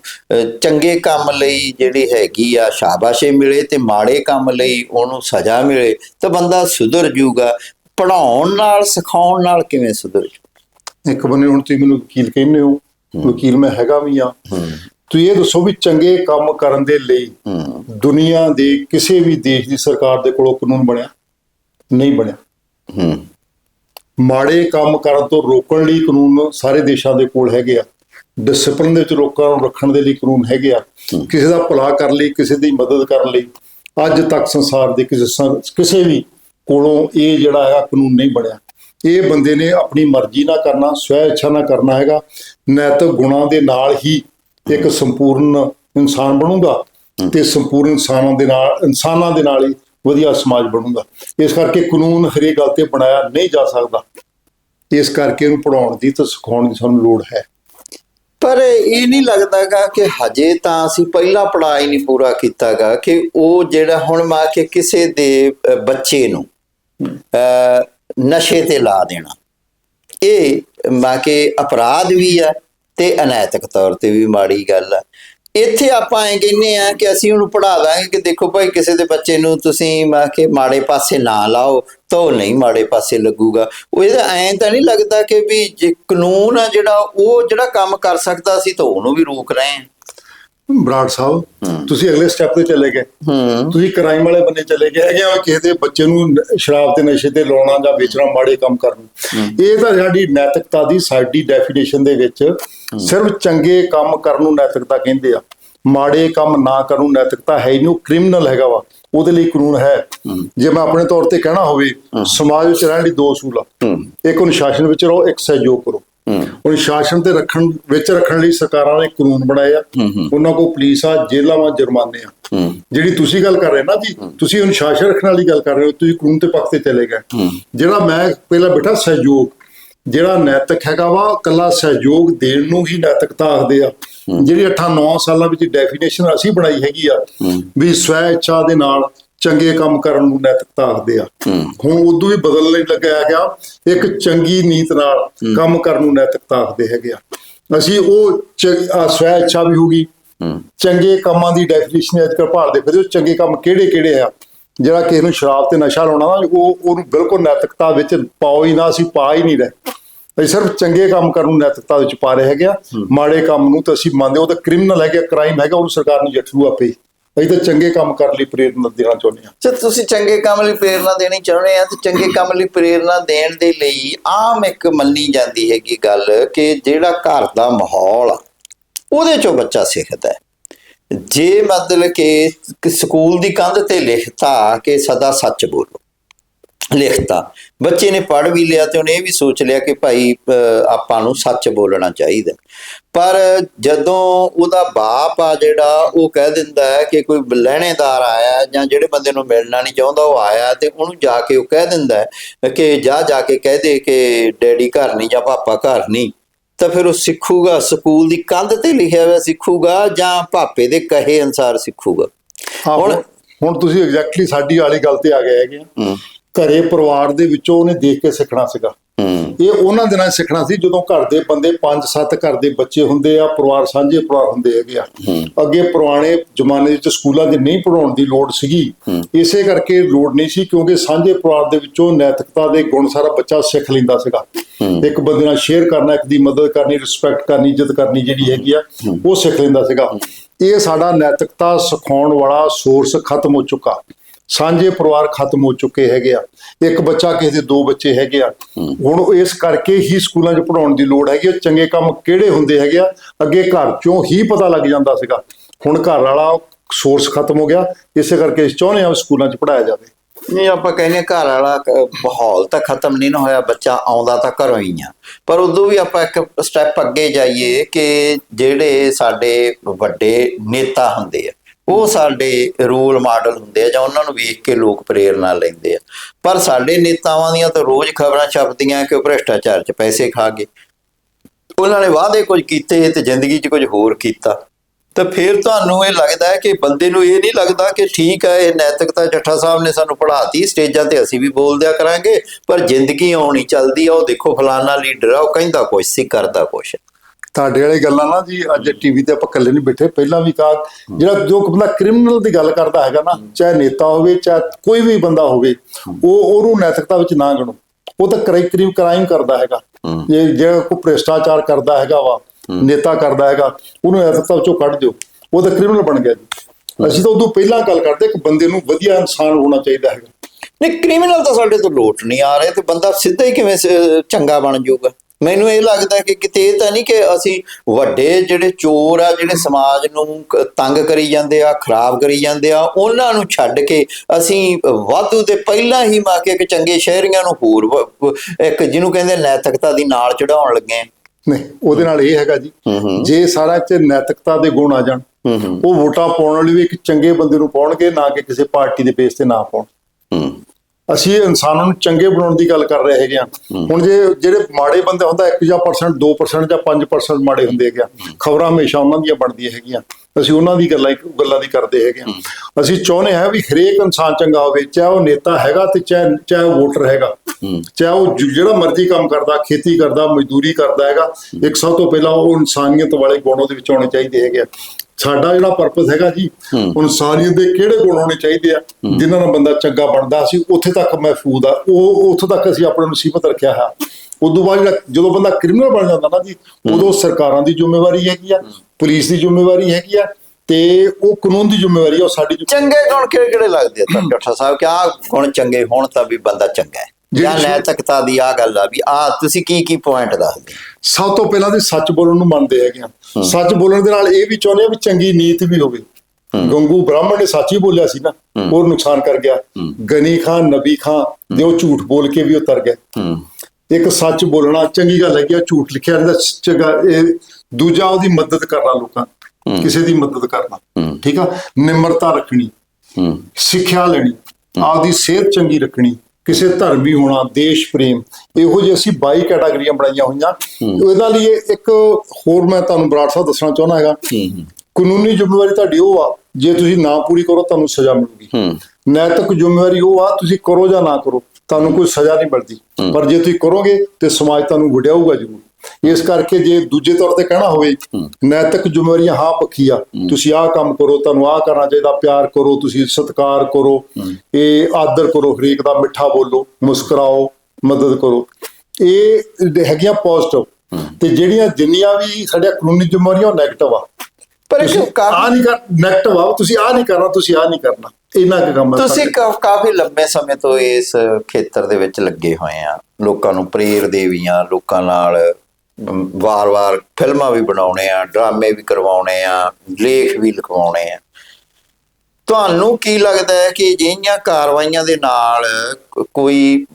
ਚੰਗੇ ਕੰਮ ਲਈ ਜਿਹੜੀ ਹੈਗੀ ਆ ਸ਼ਾਬਾਸ਼ੇ ਮਿਲੇ ਤੇ ਮਾੜੇ ਕੰਮ ਲਈ ਉਹਨੂੰ ਸਜ਼ਾ ਮਿਲੇ ਤਾਂ ਬੰਦਾ ਸੁਧਰ ਜਾਊਗਾ ਪੜਾਉਣ ਨਾਲ ਸਿਖਾਉਣ ਨਾਲ ਕਿਵੇਂ ਸੁਧਰ ਜੂ? ਇੱਕ ਬੰਨੇ ਹੁਣ ਤੁਸੀਂ ਮੈਨੂੰ ਵਕੀਲ ਕਹਿੰਦੇ ਹੋ ਵਕੀਲ ਮੈਂ ਹੈਗਾ ਵੀ ਆ। ਹੂੰ। ਤੁਸੀਂ ਇਹ ਦੱਸੋ ਵੀ ਚੰਗੇ ਕੰਮ ਕਰਨ ਦੇ ਲਈ ਦੁਨੀਆ ਦੇ ਕਿਸੇ ਵੀ ਦੇਸ਼ ਦੀ ਸਰਕਾਰ ਦੇ ਕੋਲੋਂ ਕਾਨੂੰਨ ਬਣਿਆ? ਨਹੀਂ ਬਣਿਆ। ਹੂੰ। ਮਾੜੇ ਕੰਮ ਕਰਨ ਤੋਂ ਰੋਕਣ ਲਈ ਕਾਨੂੰਨ ਸਾਰੇ ਦੇਸ਼ਾਂ ਦੇ ਕੋਲ ਹੈਗੇ ਆ। ਡਿਸਪਲਿਨ ਦੇ ਵਿੱਚ ਲੋਕਾਂ ਨੂੰ ਰੱਖਣ ਦੇ ਲਈ ਕਾਨੂੰਨ ਹੈਗੇ ਆ। ਕਿਸੇ ਦਾ ਭਲਾ ਕਰਨ ਲਈ ਕਿਸੇ ਦੀ ਮਦਦ ਕਰਨ ਲਈ ਅੱਜ ਤੱਕ ਸੰਸਾਰ ਦੇ ਕਿਸੇ ਕਿਸੇ ਵੀ ਕੋਲੋਂ ਇਹ ਜਿਹੜਾ ਹੈਗਾ ਕਾਨੂੰਨ ਨਹੀਂ ਬਣਿਆ। ਇਹ ਬੰਦੇ ਨੇ ਆਪਣੀ ਮਰਜ਼ੀ ਨਾਲ ਕਰਨਾ ਸਵੈ ਇੱਛਾ ਨਾਲ ਕਰਨਾ ਹੈਗਾ। ਨੈਤਿਕ ਗੁਣਾਂ ਦੇ ਨਾਲ ਹੀ ਇੱਕ ਸੰਪੂਰਨ ਇਨਸਾਨ ਬਣੂਗਾ ਤੇ ਸੰਪੂਰਨ ਇਨਸਾਨਾਂ ਦੇ ਨਾਲ ਇਨਸਾਨਾਂ ਦੇ ਨਾਲ ਹੀ ਵਧੀਆ ਸਮਾਜ ਬਣੂਗਾ। ਇਸ ਕਰਕੇ ਕਾਨੂੰਨ ਹਰੇਕ ਗੱਲ ਤੇ ਬਣਾਇਆ ਨਹੀਂ ਜਾ ਸਕਦਾ। ਇਸ ਕਰਕੇ ਇਹਨੂੰ ਪੜਾਉਣ ਦੀ ਤੇ ਸਿਖਾਉਣ ਦੀ ਸਾਨੂੰ ਲੋੜ ਹੈ। ਪਰ ਇਹ ਨਹੀਂ ਲੱਗਦਾਗਾ ਕਿ ਹਜੇ ਤਾਂ ਅਸੀਂ ਪਹਿਲਾ ਪੜਾਅ ਹੀ ਨਹੀਂ ਪੂਰਾ ਕੀਤਾਗਾ ਕਿ ਉਹ ਜਿਹੜਾ ਹੁਣ ਮਾ ਕੇ ਕਿਸੇ ਦੇ ਬੱਚੇ ਨੂੰ ਅ, ਨਸ਼ੇ ਤੇ ਲਾ ਦੇਣਾ। ਇਹ ਮਾ ਕੇ ਅਪਰਾਧ ਵੀ ਹੈ ਤੇ ਅਨੈਤਿਕ ਤੌਰ ਤੇ ਵੀ ਮਾੜੀ ਗੱਲ ਆ ਇੱਥੇ ਆਪਾਂ ਐ ਕਹਿੰਨੇ ਆ ਕਿ ਅਸੀਂ ਉਹਨੂੰ ਪੜਾ ਦਾਂਗੇ ਕਿ ਦੇਖੋ ਭਾਈ ਕਿਸੇ ਦੇ ਬੱਚੇ ਨੂੰ ਤੁਸੀਂ ਮਾ ਕੇ ਮਾੜੇ ਪਾਸੇ ਨਾ ਲਾਓ, ਤਾਂ ਉਹ ਨਹੀਂ ਮਾੜੇ ਪਾਸੇ ਲੱਗੂਗਾ। ਉਹ ਇਹਦਾ ਐਂ ਤਾਂ ਨਹੀਂ ਲੱਗਦਾ ਕਿ ਵੀ ਜੇ ਕਾਨੂੰਨ ਆ ਜਿਹੜਾ, ਉਹ ਜਿਹੜਾ ਕੰਮ ਕਰ ਸਕਦਾ ਸੀ ਤਾਂ ਉਹਨੂੰ ਵੀ ਰੋਕ ਰਹੇ ਆ। ਬਰਾੜ ਸਾਹਿਬ ਤੁਸੀਂ ਅਗਲੇ ਸਟੈਪ ਤੇ ਚਲੇ ਗਏ। ਤੁਸੀਂ ਕ੍ਰਾਈਮ ਵਾਲੇ ਬੰਨੇ ਚਲੇ ਗਏ। ਹੈਗੇ ਆ ਕਿਸੇ ਦੇ ਬੱਚੇ ਨੂੰ ਸ਼ਰਾਬ ਤੇ ਨਸ਼ੇ ਤੇ ਲਾਉਣਾ ਜਾਂ ਵੇਚਣਾ ਮਾੜੇ ਕੰਮ ਕਰਨਾ। ਇਹ ਤਾਂ ਸਾਡੀ ਨੈਤਿਕਤਾ ਦੀ ਸਾਡੀ ਡੈਫੀਨੇਸ਼ਨ ਦੇ ਵਿੱਚ ਸਿਰਫ ਚੰਗੇ ਕੰਮ ਕਰਨ ਨੂੰ ਨੈਤਿਕਤਾ ਕਹਿੰਦੇ ਆ। ਮਾੜੇ ਕੰਮ ਨਾ ਕਰਨ ਨੂੰ ਨੈਤਿਕਤਾ ਹੈ ਹੀ ਨਹੀਂ ਉਹ ਕ੍ਰਿਮੀਨਲ ਹੈਗਾ ਵਾ। ਉਹਦੇ ਲਈ ਕਾਨੂੰਨ ਹੈ। ਜੇ ਮੈਂ ਆਪਣੇ ਤੌਰ ਤੇ ਕਹਿਣਾ ਹੋਵੇ ਸਮਾਜ ਵਿੱਚ ਰਹਿਣ ਲਈ ਦੋ ਅਸੂਲ ਆ। ਇੱਕ ਅਨੁਸ਼ਾਸਨ ਵਿੱਚ ਰਹੋ ਇੱਕ ਸਹਿਯੋਗ ਕਰੋ। ਅਨੁਸ਼ਾਸਨ ਤੇ ਰੱਖਣ ਵਿੱਚ ਰੱਖਣ ਲਈ ਸਰਕਾਰਾਂ ਨੇ ਕਾਨੂੰਨ ਬਣਾਏ ਆ। ਉਹਨਾਂ ਕੋਲ ਪੁਲਿਸ ਆ ਜੇਲ੍ਹਾਂ ਵਾ ਜੁਰਮਾਨੇ ਆ। ਜਿਹੜੀ ਤੁਸੀਂ ਗੱਲ ਕਰ ਰਹੇ ਨਾ ਜੀ ਤੁਸੀਂ ਅਨੁਸ਼ਾਸਨ ਰੱਖਣ ਵਾਲੀ ਗੱਲ ਕਰ ਰਹੇ ਹੋ ਤੁਸੀਂ ਕਾਨੂੰਨ ਤੇ ਪੱਖ ਤੇ ਚਲੇ ਗਏ। ਜਿਹੜਾ ਮੈਂ ਪਹਿਲਾਂ ਬੇਟਾ ਸਹਿਯੋਗ। ਜਿਹੜਾ ਨੈਤਿਕ ਹੈਗਾ ਵਾ ਕੱਲਾ ਸਹਿਯੋਗ ਦੇਣ ਨੂੰ ਹੀ ਨੈਤਿਕਤਾ ਆਖਦੇ ਆ। ਜਿਹੜੀ 8-9 ਸਾਲਾਂ ਵਿੱਚ ਡੈਫੀਨੇਸ਼ਨ ਅਸੀਂ ਬਣਾਈ ਹੈਗੀ ਆ ਵੀ ਸਵੈ ਇੱਛਾ ਦੇ ਨਾਲ ਚੰਗੇ ਕੰਮ ਕਰਨ ਨੂੰ ਨੈਤਿਕਤਾ ਆਖਦੇ ਆ। ਹੁਣ ਉਦੋਂ ਵੀ ਬਦਲਣ ਲੱਗਿਆ ਗਿਆ ਇੱਕ ਚੰਗੀ ਨੀਤ ਨਾਲ ਕੰਮ ਕਰਨ ਨੂੰ ਨੈਤਿਕਤਾ ਆਖਦੇ ਹੈਗੇ ਆ। ਅਸੀਂ ਉਹ ਸਵੈ ਇੱਛਾ ਵੀ ਹੋਗੀ ਚੰਗੇ ਕੰਮਾਂ ਦੀ ਡੈਫੀਨੇਸ਼ਨ ਅੱਜ ਕੱਲ੍ਹ ਭਾਲਦੇ ਫਿਰਦੇ ਚੰਗੇ ਕੰਮ ਕਿਹੜੇ ਕਿਹੜੇ ਆ? ਜਿਹੜਾ ਕਿਸੇ ਨੂੰ ਸ਼ਰਾਬ ਤੇ ਨਸ਼ਾ ਲਾਉਣਾ ਨਾ ਉਹ ਉਹਨੂੰ ਬਿਲਕੁਲ ਨੈਤਿਕਤਾ ਵਿੱਚ ਪਾਓ ਹੀ ਨਾ ਅਸੀਂ ਪਾ ਹੀ ਨਹੀਂ ਰਹੇ। ਅਸੀਂ ਸਿਰਫ ਚੰਗੇ ਕੰਮ ਕਰਨ ਨੂੰ ਨੈਤਿਕਤਾ ਵਿੱਚ ਪਾ ਰਹੇ ਹੈਗੇ ਆ। ਮਾੜੇ ਕੰਮ ਨੂੰ ਤਾਂ ਅਸੀਂ ਮੰਨਦੇ ਉਹ ਤਾਂ ਕ੍ਰਿਮੀਨਲ ਹੈਗਾ ਕ੍ਰਾਈਮ ਹੈਗਾ ਉਹਨੂੰ ਸਰਕਾਰ ਨੂੰ ਜੱਟੂ ਆਪੇ ਅਸੀਂ ਤਾਂ ਚੰਗੇ ਕੰਮ ਕਰਨ ਲਈ ਪ੍ਰੇਰਨਾ ਦੇਣਾ ਚਾਹੁੰਦੇ ਹਾਂ। ਜੇ ਤੁਸੀਂ ਚੰਗੇ ਕੰਮ ਲਈ ਪ੍ਰੇਰਨਾ ਦੇਣੀ ਚਾਹੁੰਦੇ ਆ ਤੇ ਚੰਗੇ ਕੰਮ ਲਈ ਪ੍ਰੇਰਨਾ ਦੇਣ ਦੇ ਲਈ ਆਮ ਇੱਕ ਮੰਨੀ ਜਾਂਦੀ ਹੈਗੀ ਗੱਲ ਕਿ ਜਿਹੜਾ ਘਰ ਦਾ ਮਾਹੌਲ ਆ, ਉਹਦੇ ਚੋਂ ਬੱਚਾ ਸਿੱਖਦਾ ਹੈ। ਜੇ ਮਤਲਬ ਕਿ ਸਕੂਲ ਦੀ ਕੰਧ ਤੇ ਲਿਖਤਾ ਕਿ ਸਦਾ ਸੱਚ ਬੋਲੋ। ਲਿਖਤਾ। ਬੱਚੇ ਨੇ ਪੜ੍ਹ ਵੀ ਲਿਆ ਤੇ ਉਹਨੇ ਇਹ ਵੀ ਸੋਚ ਲਿਆ ਕਿ ਭਾਈ ਆਪਾਂ ਨੂੰ ਸੱਚ ਬੋਲਣਾ ਚਾਹੀਦਾ। ਪਰ ਜਦੋਂ ਉਹਦਾ ਬਾਪ ਆ ਜਿਹੜਾ ਉਹ ਕਹਿ ਦਿੰਦਾ ਹੈ ਕਿ ਕੋਈ ਲੈਣੇਦਾਰ ਆਇਆ ਜਾਂ ਜਿਹੜੇ ਬੰਦੇ ਨੂੰ ਮਿਲਣਾ ਨਹੀਂ ਚਾਹੁੰਦਾ ਉਹ ਆਇਆ ਤੇ ਉਹਨੂੰ ਜਾ ਕੇ ਉਹ ਕਹਿ ਦਿੰਦਾ ਕਿ ਜਾ ਜਾ ਕੇ ਕਹਿ ਦੇ ਕਿ ਡੈਡੀ ਘਰ ਨਹੀਂ ਜਾਂ ਪਾਪਾ ਘਰ ਨਹੀਂ। ਤਾਂ ਫਿਰ ਉਹ ਸਿੱਖੂਗਾ ਸਕੂਲ ਦੀ ਕੰਧ ਤੇ ਲਿਖਿਆ ਹੋਇਆ ਸਿੱਖੂਗਾ ਜਾਂ ਪਾਪੇ ਦੇ ਕਹੇ ਅਨਸਾਰ ਸਿੱਖੂਗਾ। ਹੁਣ- ਹੁਣ ਤੁਸੀਂ ਐਗਜ਼ੈਕਟਲੀ ਸਾਡੀ ਵਾਲੀ ਗੱਲ ਤੇ ਆ ਗਏ ਹੈਗੇ ਆ। ਘਰੇ ਪਰਿਵਾਰ ਦੇ ਵਿੱਚੋਂ ਉਹਨੇ ਦੇਖ ਕੇ ਸਿੱਖਣਾ ਸੀਗਾ। ਇਹ ਉਹਨਾਂ ਦਿਨਾਂ ਸਿੱਖਣਾ ਸੀ ਜਦੋਂ ਘਰ ਦੇ ਬੰਦੇ 5-7 ਘਰ ਦੇ ਬੱਚੇ ਹੁੰਦੇ ਆ ਪਰਿਵਾਰ ਸਾਂਝੇ ਪਰਿਵਾਰ ਹੁੰਦੇ ਹੈਗੇ ਆ। ਅੱਗੇ ਪੁਰਾਣੇ ਜ਼ਮਾਨੇ ਵਿੱਚ ਸਕੂਲਾਂ 'ਚ ਨਹੀਂ ਪੜਾਉਣ ਦੀ ਲੋੜ ਸੀਗੀ। ਇਸੇ ਕਰਕੇ ਲੋੜ ਨਹੀਂ ਸੀ ਕਿਉਂਕਿ ਸਾਂਝੇ ਪਰਿਵਾਰ ਦੇ ਵਿੱਚੋਂ ਨੈਤਿਕਤਾ ਦੇ ਗੁਣ ਸਾਰਾ ਬੱਚਾ ਸਿੱਖ ਲੈਂਦਾ ਸੀਗਾ। ਇੱਕ ਬੰਦੇ ਨਾਲ ਸ਼ੇਅਰ ਕਰਨਾ ਇੱਕ ਦੀ ਮਦਦ ਕਰਨੀ ਰਿਸਪੈਕਟ ਕਰਨੀ ਇੱਜ਼ਤ ਕਰਨੀ ਜਿਹੜੀ ਹੈਗੀ ਆ ਉਹ ਸਿੱਖ ਲੈਂਦਾ ਸੀਗਾ। ਇਹ ਸਾਡਾ ਨੈਤਿਕਤਾ ਸਿਖਾਉਣ ਵਾਲਾ ਸੋਰਸ ਖਤਮ ਹੋ ਚੁੱਕਾ। ਸਾਂਝੇ ਪਰਿਵਾਰ ਖਤਮ ਹੋ ਚੁੱਕੇ ਹੈਗੇ ਆ। ਇੱਕ ਬੱਚਾ ਕਿਸੇ ਦੇ ਦੋ ਬੱਚੇ ਹੈਗੇ ਆ। ਹੁਣ ਇਸ ਕਰਕੇ ਹੀ ਸਕੂਲਾਂ 'ਚ ਪੜਾਉਣ ਦੀ ਲੋੜ ਹੈਗੀ ਆ। ਚੰਗੇ ਕੰਮ ਕਿਹੜੇ ਹੁੰਦੇ ਹੈਗੇ ਆ? ਅੱਗੇ ਘਰ 'ਚੋਂ ਹੀ ਪਤਾ ਲੱਗ ਜਾਂਦਾ ਸੀਗਾ। ਹੁਣ ਘਰ ਵਾਲਾ ਸੋਰਸ ਖਤਮ ਹੋ ਗਿਆ। ਇਸੇ ਕਰਕੇ ਅਸੀਂ ਚਾਹੁੰਦੇ ਹਾਂ ਵੀ ਸਕੂਲਾਂ 'ਚ ਪੜਾਇਆ ਜਾਵੇ। ਨਹੀਂ, ਆਪਾਂ ਕਹਿੰਦੇ ਹਾਂ ਘਰ ਵਾਲਾ ਮਾਹੌਲ ਤਾਂ ਖਤਮ ਨਹੀਂ ਨਾ ਹੋਇਆ। ਬੱਚਾ ਆਉਂਦਾ ਤਾਂ ਘਰੋਂ ਹੀ ਆ। ਪਰ ਉਦੋਂ ਵੀ ਆਪਾਂ ਇੱਕ ਸਟੈਪ ਅੱਗੇ ਜਾਈਏ ਕਿ ਜਿਹੜੇ ਸਾਡੇ ਵੱਡੇ ਨੇਤਾ ਹੁੰਦੇ ਆ ਉਹ ਸਾਡੇ ਰੋਲ ਮਾਡਲ ਹੁੰਦੇ ਆ ਜਾਂ ਉਹਨਾਂ ਨੂੰ ਵੇਖ ਕੇ ਲੋਕ ਪ੍ਰੇਰਣਾ ਲੈਂਦੇ ਆ। ਪਰ ਸਾਡੇ ਨੇਤਾਵਾਂ ਦੀਆਂ ਤਾਂ ਰੋਜ਼ ਖਬਰਾਂ ਛਪਦੀਆਂ ਕਿ ਉਹ ਭ੍ਰਿਸ਼ਟਾਚਾਰ 'ਚ ਪੈਸੇ ਖਾ ਗਏ। ਉਹਨਾਂ ਨੇ ਵਾਅਦੇ ਕੁਝ ਕੀਤੇ ਤੇ ਜ਼ਿੰਦਗੀ 'ਚ ਕੁਝ ਹੋਰ ਕੀਤਾ। ਤਾਂ ਫਿਰ ਤੁਹਾਨੂੰ ਇਹ ਲੱਗਦਾ ਹੈ ਕਿ ਬੰਦੇ ਨੂੰ ਇਹ ਨਹੀਂ ਲੱਗਦਾ ਕਿ ਠੀਕ ਹੈ, ਇਹ ਨੈਤਿਕਤਾ ਜੱਠਾ ਸਾਹਿਬ ਨੇ ਸਾਨੂੰ ਪੜ੍ਹਾਤੀ, ਸਟੇਜਾਂ ਤੇ ਅਸੀਂ ਵੀ ਬੋਲਦਿਆ ਕਰਾਂਗੇ, ਪਰ ਜ਼ਿੰਦਗੀ ਆਉਣੀ ਚੱਲਦੀ ਆ, ਉਹ ਦੇਖੋ ਫਲਾਨਾ ਲੀਡਰ ਆ, ਉਹ ਕਹਿੰਦਾ ਕੁਛ ਸੀ, ਕਰਦਾ ਕੁਛ। ਤੁਹਾਡੇ ਵਾਲੀ ਗੱਲਾਂ ਨਾ ਜੀ ਅੱਜ ਟੀਵੀ ਤੇ ਆਪਾਂ ਇਕੱਲੇ ਨਹੀਂ ਬੈਠੇ। ਪਹਿਲਾਂ ਵੀ ਕਹਾ ਜਿਹੜਾ ਜੋ ਬੰਦਾ ਕ੍ਰਿਮੀਨਲ ਦੀ ਗੱਲ ਕਰਦਾ ਹੈਗਾ ਨਾ ਚਾਹੇ ਨੇਤਾ ਹੋਵੇ ਚਾਹੇ ਕੋਈ ਵੀ ਬੰਦਾ ਹੋਵੇ ਉਹ ਉਹਨੂੰ ਨੈਤਿਕਤਾ ਵਿੱਚ ਨਾ ਗਣੋ। ਉਹ ਤਾਂ ਕ੍ਰਾਈ ਕ੍ਰਾਈਮ ਕ੍ਰਾਈਮ ਕਰਦਾ ਹੈਗਾ। ਜੇ ਜਿਹੜਾ ਕੋਈ ਭ੍ਰਿਸ਼ਟਾਚਾਰ ਕਰਦਾ ਹੈਗਾ ਵਾ ਨੇਤਾ ਕਰਦਾ ਹੈਗਾ ਉਹਨੂੰ ਨੈਤਿਕਤਾ ਵਿੱਚੋਂ ਕੱਢ ਦਿਓ। ਉਹ ਤਾਂ ਕ੍ਰਿਮੀਨਲ ਬਣ ਗਿਆ ਜੀ। ਅਸੀਂ ਤਾਂ ਉਦੋਂ ਪਹਿਲਾਂ ਗੱਲ ਕਰਦੇ ਕਿ ਬੰਦੇ ਨੂੰ ਵਧੀਆ ਇਨਸਾਨ ਹੋਣਾ ਚਾਹੀਦਾ ਹੈਗਾ। ਨਹੀਂ ਕ੍ਰਿਮੀਨਲ ਤਾਂ ਸਾਡੇ ਤੋਂ ਲੋਟ ਨਹੀਂ ਆ ਰਹੇ ਤੇ ਬੰਦਾ ਸਿੱਧਾ ਹੀ ਕਿਵੇਂ ਚੰਗਾ ਬਣ ਜਾਊਗਾ? ਮੈਨੂੰ ਇਹ ਲੱਗਦਾ ਕਿ ਕਿਤੇ ਇਹ ਤਾਂ ਨਹੀਂ ਕਿ ਅਸੀਂ ਵੱਡੇ ਜਿਹੜੇ ਚੋਰ ਆ ਜਿਹੜੇ ਸਮਾਜ ਨੂੰ ਤੰਗ ਕਰੀ ਜਾਂਦੇ ਆ ਖਰਾਬ ਕਰੀ ਜਾਂਦੇ ਆ ਉਹਨਾਂ ਨੂੰ ਛੱਡ ਕੇ ਅਸੀਂ ਵਾਧੂ ਦੇ ਪਹਿਲਾਂ ਹੀ ਮਾ ਕੇ ਇੱਕ ਚੰਗੇ ਸ਼ਹਿਰੀਆਂ ਨੂੰ ਹੋਰ ਇੱਕ ਜਿਹਨੂੰ ਕਹਿੰਦੇ ਨੈਤਿਕਤਾ ਦੀ ਨਾਲ ਚੜਾਉਣ ਲੱਗੇ। ਨਹੀਂ ਉਹਦੇ ਨਾਲ ਇਹ ਹੈਗਾ ਜੀ ਜੇ ਸਾਰਾ ਚ ਨੈਤਿਕਤਾ ਦੇ ਗੁਣ ਆ ਜਾਣ ਉਹ ਵੋਟਾਂ ਪਾਉਣ ਵਾਲੀ ਵੀ ਇੱਕ ਚੰਗੇ ਬੰਦੇ ਨੂੰ ਪਾਉਣਗੇ ਨਾ ਕਿ ਕਿਸੇ ਪਾਰਟੀ ਦੇ ਬੇਸ ਤੇ ਨਾ ਪਾਉਣ। ਅਸੀਂ ਇਨਸਾਨਾਂ ਨੂੰ ਚੰਗੇ ਬਣਾਉਣ ਦੀ ਗੱਲ ਕਰ ਰਹੇ ਹੈਗੇ ਆ ਹੁਣ ਜੇ ਜਿਹੜੇ ਮਾੜੇ ਬੰਦੇ ਹੁੰਦਾ 1 ਜਾਂ ਪਰਸੈਂਟ 2% ਜਾਂ 5% ਮਾੜੇ ਹੁੰਦੇ ਹੈਗੇ ਆ। ਖਬਰਾਂ ਹਮੇਸ਼ਾ ਉਹਨਾਂ ਦੀਆਂ ਬਣਦੀਆਂ ਹੈਗੀਆਂ। ਅਸੀਂ ਉਹਨਾਂ ਦੀ ਗੱਲਾਂ ਗੱਲਾਂ ਦੀ ਕਰਦੇ ਹੈਗੇ ਆ ਅਸੀਂ ਚਾਹੁੰਦੇ ਹਾਂ ਵੀ ਹਰੇਕ ਇਨਸਾਨ ਚੰਗਾ ਹੋਵੇ ਚਾਹੇ ਉਹ ਨੇਤਾ ਹੈਗਾ ਤੇ ਚਾਹੇ ਚਾਹੇ ਉਹ ਵੋਟਰ ਹੈਗਾ। ਚਾਹੇ ਉਹ ਜਿਹੜਾ ਮਰਜ਼ੀ ਕੰਮ ਕਰਦਾ ਖੇਤੀ ਕਰਦਾ ਮਜ਼ਦੂਰੀ ਕਰਦਾ ਹੈਗਾ ਇੱਕ ਸਭ ਤੋਂ ਪਹਿਲਾਂ ਉਹ ਇਨਸਾਨੀਅਤ ਵਾਲੇ ਗੁਣ ਉਹਦੇ ਵਿੱਚ ਹੋਣੇ ਚਾਹੀਦੇ ਹੈਗੇ ਸਾਡਾ ਜਿਹੜਾ ਪਰਪਸ ਹੈਗਾ ਜੀ ਇਨਸਾਨੀਅਤ ਦੇ ਕਿਹੜੇ ਗੁਣ ਹੋਣੇ ਚਾਹੀਦੇ ਆ? ਜਿਨ੍ਹਾਂ ਨਾਲ ਬੰਦਾ ਚੰਗਾ ਬਣਦਾ ਸੀ ਉੱਥੇ ਤੱਕ ਮਹਿਫੂਜ਼ ਆ ਉਹ ਉੱਥੋਂ ਤੱਕ ਅਸੀਂ ਆਪਣੇ ਨੂੰ ਸੀਮਤ ਰੱਖਿਆ ਹੈ ਉਦੋਂ ਬਾਅਦ ਜਿਹੜਾ ਜਦੋਂ ਬੰਦਾ ਕ੍ਰਿਮੀਨਲ ਬਣ ਜਾਂਦਾ ਨਾ ਜੀ ਉਦੋਂ ਸਰਕਾਰਾਂ ਦੀ ਜ਼ਿੰਮੇਵਾਰੀ ਹੈਗੀ ਆ ਪੁਲਿਸ ਦੀ ਜ਼ਿੰਮੇਵਾਰੀ ਹੈਗੀ ਆ ਤੇ ਉਹ ਕਾਨੂੰਨ ਦੀ ਜ਼ਿੰਮੇਵਾਰੀ ਆ ਉਹ ਸਾਡੀ ਚੰਗੇ ਗੁਣ ਕਿਹੜੇ ਕਿਹੜੇ ਲੱਗਦੇ ਆ? ਤੁਹਾਨੂੰ ਡਾਕਟਰ ਸਾਹਿਬ ਕਿ ਆਹ ਗੁਣ ਚੰਗੇ ਹੋਣ ਤਾਂ ਵੀ ਬੰਦਾ ਚੰਗਾ ਹੈ। ਜਾਂ ਨੈਤਿਕਤਾ ਦੀ ਆ ਗੱਲ ਆ ਵੀ ਆ ਤੁਸੀਂ ਕੀ ਕੀ ਪੁਆਇੰਟ ਦੱਸਦੇ ਸਭ ਤੋਂ ਪਹਿਲਾਂ ਤੇ ਸੱਚ ਬੋਲਣ ਨੂੰ ਮੰਨਦੇ ਹੈਗੇ ਆ। ਸੱਚ ਬੋਲਣ ਦੇ ਨਾਲ ਇਹ ਵੀ ਚਾਹੁੰਦੇ ਆ ਵੀ ਚੰਗੀ ਨੀਤ ਵੀ ਹੋਵੇ। ਗੰਗੂ ਬ੍ਰਾਹਮਣ ਨੇ ਸੱਚ ਹੀ ਬੋਲਿਆ ਸੀ ਨਾ ਉਹ ਨੁਕਸਾਨ ਕਰ ਗਿਆ। ਗਨੀ ਖਾਨ ਨਬੀ ਖਾਨ ਦੇ ਉਹ ਝੂਠ ਬੋਲ ਕੇ ਵੀ ਉਤਰ ਗਏ ਇੱਕ ਸੱਚ ਬੋਲਣਾ ਚੰਗੀ ਗੱਲ ਹੈਗੀ ਆ ਝੂਠ ਲਿਖਿਆ ਰਹਿੰਦਾ ਚੰਗਾ ਇਹ ਦੂਜਾ ਉਹਦੀ ਮਦਦ ਕਰਨਾ ਲੋਕਾਂ ਕਿਸੇ ਦੀ ਮਦਦ ਕਰਨਾ। ਠੀਕ ਆ? ਨਿਮਰਤਾ ਰੱਖਣੀ। ਸਿੱਖਿਆ ਲੈਣੀ। ਆਪਦੀ ਸਿਹਤ ਚੰਗੀ ਰੱਖਣੀ। ਕਿਸੇ ਧਰਮੀ ਹੋਣਾ ਦੇਸ਼ ਪ੍ਰੇਮ ਇਹੋ ਜਿਹੇ ਅਸੀਂ 22 ਕੈਟਾਗਰੀਆਂ ਬਣਾਈਆਂ ਹੋਈਆਂ। ਇਹਦਾ ਲਈ ਇੱਕ ਹੋਰ ਮੈਂ ਤੁਹਾਨੂੰ ਬਰਾੜ ਸਾਹਿਬ ਦੱਸਣਾ ਚਾਹੁੰਦਾ ਹੈਗਾ। ਕਾਨੂੰਨੀ ਜ਼ਿੰਮੇਵਾਰੀ ਤੁਹਾਡੀ ਉਹ ਆ ਜੇ ਤੁਸੀਂ ਨਾ ਪੂਰੀ ਕਰੋ ਤੁਹਾਨੂੰ ਸਜ਼ਾ ਮਿਲੂਗੀ। ਨੈਤਿਕ ਜ਼ਿੰਮੇਵਾਰੀ ਉਹ ਆ ਤੁਸੀਂ ਕਰੋ ਜਾਂ ਨਾ ਕਰੋ ਤੁਹਾਨੂੰ ਕੋਈ ਸਜ਼ਾ ਨਹੀਂ ਮਿਲਦੀ। ਪਰ ਜੇ ਤੁਸੀਂ ਕਰੋਗੇ ਤੇ ਸਮਾਜ ਤੁਹਾਨੂੰ ਵਡਿਆਊਗਾ ਜ਼ਰੂਰ। ਇਸ ਕਰਕੇ ਜੇ ਦੂਜੇ ਤੌਰ ਤੇ ਕਹਿਣਾ ਹੋਵੇ ਨੈਤਿਕ ਜ਼ਿੰਮੇਵਾਰੀਆਂ ਹਾਂ ਪੱਖੀ ਆ ਤੁਸੀਂ ਆਹ ਕੰਮ ਕਰੋ ਤੁਹਾਨੂੰ ਆਹ ਕਰਨਾ ਚਾਹੀਦਾ ਪਿਆਰ ਕਰੋ ਤੁਸੀਂ ਸਤਿਕਾਰ ਕਰੋ। ਇਹ ਆਦਰ ਕਰੋ ਹਰੇਕ ਦਾ ਮਿੱਠਾ ਬੋਲੋ ਮੁਸਕਰਾਓ ਮਦਦ ਕਰੋ। ਇਹ ਹੈਗੀਆਂ ਪੋਜ਼ਿਟਿਵ ਤੇ ਜਿਹੜੀਆਂ ਜਿੰਨੀਆਂ ਵੀ ਸਾਡੇ ਕਾਨੂੰਨੀ ਜ਼ਿੰਮੇਵਾਰੀਆਂ ਉਹ ਨੈਗੇਟਿਵ ਆ। ਪਰ ਕਾਫੀ ਆ ਨਹੀਂ ਕਰ ਨੈਗੇਟਿਵ ਆ। ਤੁਸੀਂ ਆ ਨਹੀਂ ਕਰਨਾ ਤੁਸੀਂ ਆ ਨਹੀਂ ਕਰਨਾ। ਇਹਨਾਂ ਕੁ ਕੰਮ ਤੁਸੀਂ ਕਾਫੀ ਲੰਬੇ ਸਮੇਂ ਤੋਂ ਇਸ ਖੇਤਰ ਦੇ ਵਿੱਚ ਲੱਗੇ ਹੋਏ ਆ। ਲੋਕਾਂ ਨੂੰ ਪ੍ਰੇਰਦੇ ਵੀ ਆ ਲੋਕਾਂ ਨਾਲ ਵਾਰ-ਵਾਰ ਫਿਲਮਾਂ ਵੀ ਬਣਾਉਣੇ ਆ ਡਰਾਮੇ ਵੀ ਕਰਵਾਉਣੇ ਆ ਲੇਖ ਵੀ ਲਿਖਵਾਉਣੇ ਆ। ਤੁਹਾਨੂੰ ਕੀ ਲੱਗਦਾ ਹੈ ਕਿ ਅਜਿਹੀਆਂ ਕਾਰਵਾਈਆਂ ਦੇ ਨਾਲ ਕੋਈ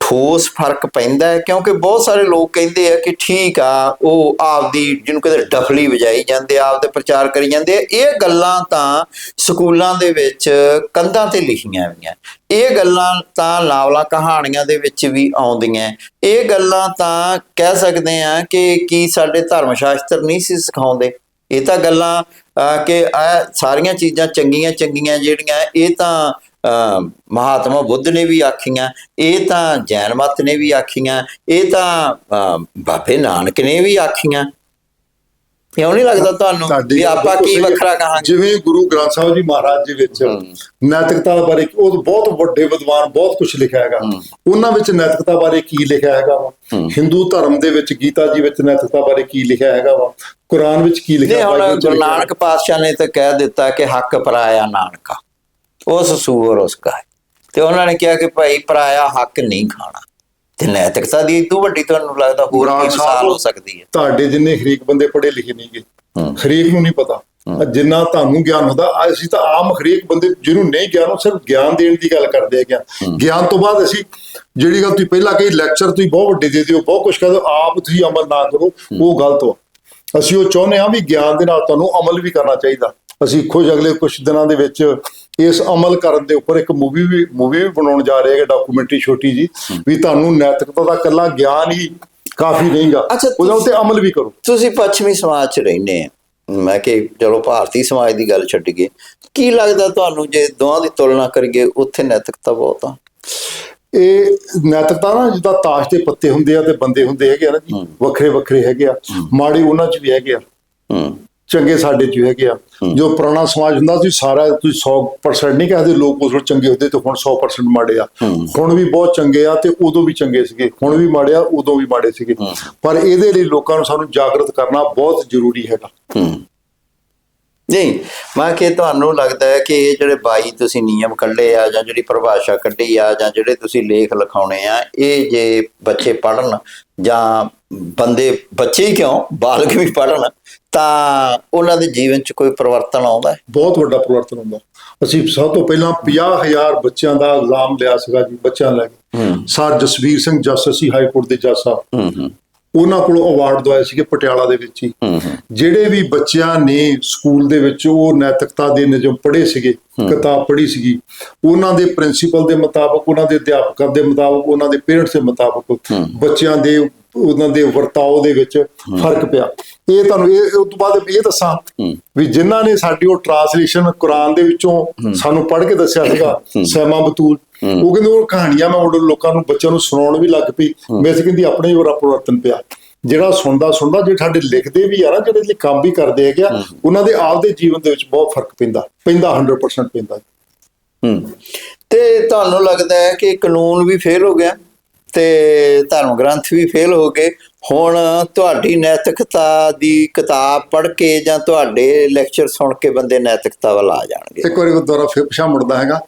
ਠੋਸ ਫ਼ਰਕ ਪੈਂਦਾ ਹੈ? ਕਿਉਂਕਿ ਬਹੁਤ ਸਾਰੇ ਲੋਕ ਕਹਿੰਦੇ ਆ ਕਿ ਠੀਕ ਆ, ਉਹ ਆਪਦੀ ਜਿਹਨੂੰ ਕਹਿੰਦੇ ਡਫਲੀ ਵਜਾਈ ਜਾਂਦੇ ਆ, ਆਪਦੇ ਪ੍ਰਚਾਰ ਕਰੀ ਜਾਂਦੇ ਆ। ਇਹ ਗੱਲਾਂ ਤਾਂ ਸਕੂਲਾਂ ਦੇ ਵਿੱਚ ਕੰਧਾਂ ਤੇ ਲਿਖੀਆਂ ਹੋਈਆਂ। ਇਹ ਗੱਲਾਂ ਤਾਂ ਨਾਵਲਾਂ ਕਹਾਣੀਆਂ ਦੇ ਵਿੱਚ ਵੀ ਆਉਂਦੀਆਂ। ਇਹ ਗੱਲਾਂ ਤਾਂ ਕਹਿ ਸਕਦੇ ਆ ਕਿ ਕੀ ਸਾਡੇ ਧਰਮ ਸ਼ਾਸਤਰ ਨਹੀਂ ਸੀ ਸਿਖਾਉਂਦੇ। ਇਹ ਤਾਂ ਗੱਲਾਂ ਕਿ ਇਹ ਸਾਰੀਆਂ ਚੀਜ਼ਾਂ ਚੰਗੀਆਂ ਚੰਗੀਆਂ ਜਿਹੜੀਆਂ ਇਹ ਤਾਂ ਅਹ, ਮਹਾਤਮਾ ਬੁੱਧ ਨੇ ਵੀ ਆਖੀਆਂ ਇਹ ਤਾਂ ਜੈਨ ਮਤ ਨੇ ਵੀ ਆਖੀਆਂ ਇਹ ਤਾਂ ਅਹ, ਬਾਬੇ ਨਾਨਕ ਨੇ ਵੀ ਆਖੀਆਂ। ਕਿਉਂ ਨਹੀਂ ਲੱਗਦਾ ਤੁਹਾਨੂੰ ਤੁਹਾਡੀ ਵੀ ਗੱਲ ਆਪਾਂ ਬਿਲਕੁਲ ਕੀ ਸਹੀ ਹੈ। ਵੱਖਰਾ ਕਹਾਂਗੇ? ਜਿਵੇਂ ਗੁਰੂ ਗ੍ਰੰਥ ਸਾਹਿਬ ਜੀ ਮਹਾਰਾਜ ਜੀ ਵਿੱਚ ਨੈਤਿਕਤਾ ਬਾਰੇ ਉਹ ਬਹੁਤ ਵੱਡੇ ਵਿਦਵਾਨ ਬਹੁਤ ਕੁਝ ਲਿਖਿਆ ਹੈਗਾ। ਉਹਨਾਂ ਵਿੱਚ ਨੈਤਿਕਤਾ ਬਾਰੇ ਕੀ ਲਿਖਿਆ ਹੈਗਾ ਵਾ? ਹਿੰਦੂ ਧਰਮ ਦੇ ਵਿੱਚ ਗੀਤਾ ਜੀ ਵਿੱਚ ਨੈਤਿਕਤਾ ਬਾਰੇ ਕੀ ਲਿਖਿਆ ਹੈਗਾ ਵਾ? ਕੁਰਾਨ ਵਿੱਚ ਕੀ ਨਹੀਂ ਲਿਖਿਆ ਹੁਣ ਬਾਈਬਲ 'ਚ ਗੁਰੂ ਲਿਖਿਆ ਨਾਨਕ ਪਾਤਸ਼ਾਹ ਨੇ ਤਾਂ ਕਹਿ ਦਿੱਤਾ ਕਿ ਹੱਕ ਪਰਾਇਆ ਨਾਨਕਾ। ਉਸ ਸੂਰ ਉਸਕਾ ਹੈ ਤੇ ਉਹਨਾਂ ਨੇ ਕਿਹਾ ਕਿ ਭਾਈ ਪਰਾਇਆ ਹੱਕ ਨਹੀਂ ਖਾਣਾ। ਤੇ ਨੈਤਿਕਤਾ ਦੀ ਇਦੋਂ ਵੱਡੀ ਤੁਹਾਨੂੰ ਲੱਗਦਾ ਹੋਰ ਕੀ ਮਿਸਾਲ ਹੋ ਸਕਦੀ ਹੈ? ਤੁਹਾਡੇ ਜਿੰਨੇ ਹਰੀਕ ਬੰਦੇ ਪੜ੍ਹੇ ਲਿਖੇ ਨਹੀਂਗੇ ਹੂੰ। ਹਰੇਕ ਨੂੰ ਨਹੀਂ ਪਤਾ। ਜਿੰਨਾ ਤੁਹਾਨੂੰ ਗਿਆਨ ਹੁੰਦਾ ਆ ਅਸੀਂ ਤਾਂ ਆਮ ਹਰੇਕ ਬੰਦੇ ਜਿਹਨੂੰ ਨਹੀਂ ਗਿਆਨ ਉਹ ਸਿਰਫ ਗਿਆਨ ਦੇਣ ਦੀ ਗੱਲ ਕਰਦੇ ਆ। ਗਿਆਨ ਤੋਂ ਬਾਅਦ ਅਸੀਂ ਜਿਹੜੀ ਗੱਲ ਤੁਸੀਂ ਪਹਿਲਾਂ ਕਹੀ ਲੈਕਚਰ ਤੁਸੀਂ ਬਹੁਤ ਵੱਡੇ ਦੇ ਦਿਓ ਬਹੁਤ ਕੁਝ ਕਰਦੇ ਹੋ, ਆਪ ਤੁਸੀਂ ਅਮਲ ਨਾ ਕਰੋ ਉਹ ਗਲਤ ਵਾ ਅਸੀਂ ਉਹ ਚਾਹੁੰਦੇ ਹਾਂ ਵੀ ਗਿਆਨ ਦੇ ਨਾਲ ਤੁਹਾਨੂੰ ਅਮਲ ਵੀ ਕਰਨਾ ਚਾਹੀਦਾ। ਅਸੀਂ ਖੁਦ ਅਗਲੇ ਕੁਝ ਦਿਨਾਂ ਦੇ ਵਿੱਚ ਇਸ ਅਮਲ ਕਰਨ ਦੇ ਉੱਪਰ ਇੱਕ ਮੂਵੀ ਵੀ ਮੂਵੀ ਵੀ ਬਣਾਉਣ ਜਾ ਰਹੇ ਹਾਂ ਡਾਕੂਮੈਂਟਰੀ ਛੋਟੀ ਜੀ ਵੀ ਤੁਹਾਨੂੰ ਨੈਤਿਕਤਾ ਦਾ ਕੱਲਾ ਗਿਆਨ ਹੀ ਕਾਫੀ ਨਹੀਂਗਾ। ਅੱਛਾ, ਉਹਦੇ ਉੱਤੇ ਅਮਲ ਵੀ ਕਰੋ। ਤੁਸੀਂ ਪੱਛਮੀ ਸਮਾਜ 'ਚ ਰਹਿੰਦੇ ਆ। ਮੈਂ ਕਿ ਚਲੋ ਭਾਰਤੀ ਸਮਾਜ ਦੀ ਗੱਲ ਛੱਡੀਏ ਕੀ ਲੱਗਦਾ ਤੁਹਾਨੂੰ ਜੇ ਦੋਵਾਂ ਦੀ ਤੁਲਨਾ ਕਰੀਏ ਉੱਥੇ ਨੈਤਿਕਤਾ ਬਹੁਤ ਆ? ਇਹ ਨੈਤਿਕਤਾ ਨਾ ਜਿੱਦਾਂ ਤਾਸ਼ ਦੇ ਪੱਤੇ ਹੁੰਦੇ ਆ ਤੇ ਬੰਦੇ ਹੁੰਦੇ ਹੈਗੇ ਆ ਨਾ ਜੀ ਵੱਖਰੇ ਵੱਖਰੇ ਹੈਗੇ ਆ। ਮਾੜੇ ਉਹਨਾਂ 'ਚ ਵੀ ਹੈਗੇ ਆ। ਹੂੰ। ਚੰਗੇ ਸਾਡੇ 'ਚ ਹੈਗੇ ਆ। ਜੋ ਪੁਰਾਣਾ ਸਮਾਜ ਹੁੰਦਾ ਸੀ ਸਾਰਾ ਤੁਸੀਂ 100% ਨਹੀਂ ਕਹਦੇ ਲੋਕ ਉਸ ਵੇਲੇ ਚੰਗੇ ਹੁੰਦੇ ਤੇ ਹੁਣ 100% ਮਾੜੇ ਆ। ਹੁਣ ਵੀ ਬਹੁਤ ਚੰਗੇ ਆ ਤੇ ਉਦੋਂ ਵੀ ਚੰਗੇ ਸੀਗੇ ਹੁਣ ਵੀ ਮਾੜੇ ਆ ਉਦੋਂ ਵੀ ਮਾੜੇ ਸੀਗੇ। ਪਰ ਇਹਦੇ ਲਈ ਲੋਕਾਂ ਨੂੰ ਸਾਨੂੰ ਜਾਗਰਤ ਕਰਨਾ ਬਹੁਤ ਜ਼ਰੂਰੀ ਹੈਗਾ। ਨਹੀਂ ਮੈਂ ਕਿ ਤੁਹਾਨੂੰ ਲੱਗਦਾ ਹੈ ਕਿ ਇਹ ਜਿਹੜੇ 22 ਤੁਸੀਂ ਨਿਯਮ ਕੱਢੇ ਆ ਜਾਂ ਜਿਹੜੀ ਪਰਿਭਾਸ਼ਾ ਕੱਢੀ ਆ ਜਾਂ ਜਿਹੜੇ ਤੁਸੀਂ ਲੇਖ ਲਿਖਾਉਣੇ ਆ ਇਹ ਜੇ ਬੱਚੇ ਪੜਨ ਜਾਂ ਬੰਦੇ ਬੱਚੇ ਹੀ ਕਿਉਂ ਬਾਲਗ ਵੀ ਪੜਨ ਤਾਂ ਉਹਨਾਂ ਦੇ ਜੀਵਨ 'ਚ ਕੋਈ ਪਰਿਵਰਤਨ ਆਉਂਦਾ ਹੈ? ਬਹੁਤ ਵੱਡਾ ਪਰਿਵਰਤਨ ਹੁੰਦਾ। ਅਸੀਂ ਸਭ ਤੋਂ ਪਹਿਲਾਂ 50000 ਬੱਚਿਆਂ ਦਾ ਇਲਜ਼ਾਮ ਲਿਆ ਸੀਗਾ ਜੀ ਬੱਚਿਆਂ ਲੈ ਕੇ। ਸਰ ਜਸਵੀਰ ਸਿੰਘ ਜੱਜ ਅਸੀਂ ਹਾਈ ਕੋਰਟ ਦੇ ਜੱਜ ਸਾਹਿਬ ਉਹਨਾਂ ਕੋਲੋਂ ਅਵਾਰਡ ਦਵਾਏ ਸੀਗੇ ਪਟਿਆਲਾ ਦੇ ਵਿੱਚ ਹੀ। ਜਿਹੜੇ ਵੀ ਬੱਚਿਆਂ ਨੇ ਸਕੂਲ ਦੇ ਵਿੱਚ ਉਹ ਨੈਤਿਕਤਾ ਦੇ ਨਿਯਮ ਪੜ੍ਹੇ ਸੀਗੇ ਕਿਤਾਬ ਪੜ੍ਹੀ ਸੀਗੀ ਉਹਨਾਂ ਦੇ ਪ੍ਰਿੰਸੀਪਲ ਦੇ ਮੁਤਾਬਕ ਉਹਨਾਂ ਦੇ ਅਧਿਆਪਕਾਂ ਦੇ ਮੁਤਾਬਕ ਉਹਨਾਂ ਦੇ ਪੇਰੈਂਟਸ ਦੇ ਮੁਤਾਬਕ ਬੱਚਿਆਂ ਦੇ ਉਹਨਾਂ ਦੇ ਵਰਤਾਓ ਦੇ ਵਿੱਚ ਫ਼ਰਕ ਪਿਆ। ਇਹ ਤੁਹਾਨੂੰ ਇਹ ਉਸ ਤੋਂ ਬਾਅਦ ਇਹ ਦੱਸਾਂ ਵੀ ਜਿਨ੍ਹਾਂ ਨੇ ਸਾਡੀ ਉਹ ਟਰਾਂਸਲੇਸ਼ਨ ਕੁਰਾਨ ਦੇ ਵਿੱਚੋਂ ਸਾਨੂੰ ਪੜ੍ਹ ਕੇ ਦੱਸਿਆ ਸੀਗਾ ਸੈਮਾ ਬਤੂਲ। ਉਹ ਕਹਿੰਦੇ ਉਹ ਕਹਾਣੀਆਂ ਮੈਂ ਉਹ ਲੋਕਾਂ ਨੂੰ ਬੱਚਿਆਂ ਨੂੰ ਸੁਣਾਉਣ ਵੀ ਲੱਗ ਪਈ। ਮੈਂ ਕਹਿੰਦੀ ਆਪਣੇ ਹੀ ਪਰਿਵਰਤਨ ਪਿਆ। ਜਿਹੜਾ ਸੁਣਦਾ ਸੁਣਦਾ ਜੇ ਸਾਡੇ ਲਿਖਦੇ ਵੀ ਆ ਨਾ ਜਿਹੜੇ ਲਈ ਕੰਮ ਵੀ ਕਰਦੇ ਹੈਗੇ ਉਹਨਾਂ ਦੇ ਆਪਦੇ ਜੀਵਨ ਦੇ ਵਿੱਚ ਬਹੁਤ ਫ਼ਰਕ ਪੈਂਦਾ ਪੈਂਦਾ 100% ਪੈਂਦਾ। ਹੂੰ। ਤੇ ਤੁਹਾਨੂੰ ਲੱਗਦਾ ਹੈ ਕਿ ਕਾਨੂੰਨ ਵੀ ਫੇਲ ਹੋ ਗਿਆ? ਤੇ ਧਰਮ ਗ੍ਰੰਥ ਵੀ ਫੇਲ ਹੋ ਗਏ। ਹੁਣ ਤੁਹਾਡੀ ਨੈਤਿਕਤਾ ਦੀ ਕਿਤਾਬ ਪੜ੍ਹ ਕੇ ਜਾਂ ਤੁਹਾਡੇ ਲੈਕਚਰ ਸੁਣ ਕੇ ਬੰਦੇ ਨੈਤਿਕਤਾ ਵੱਲ ਆ ਜਾਣਗੇ। ਇੱਕ ਵਾਰੀ ਉਹ ਦੁਆਰਾ ਫਿਰ ਪਿਛਾ ਮੁੜਦਾ ਹੈਗਾ।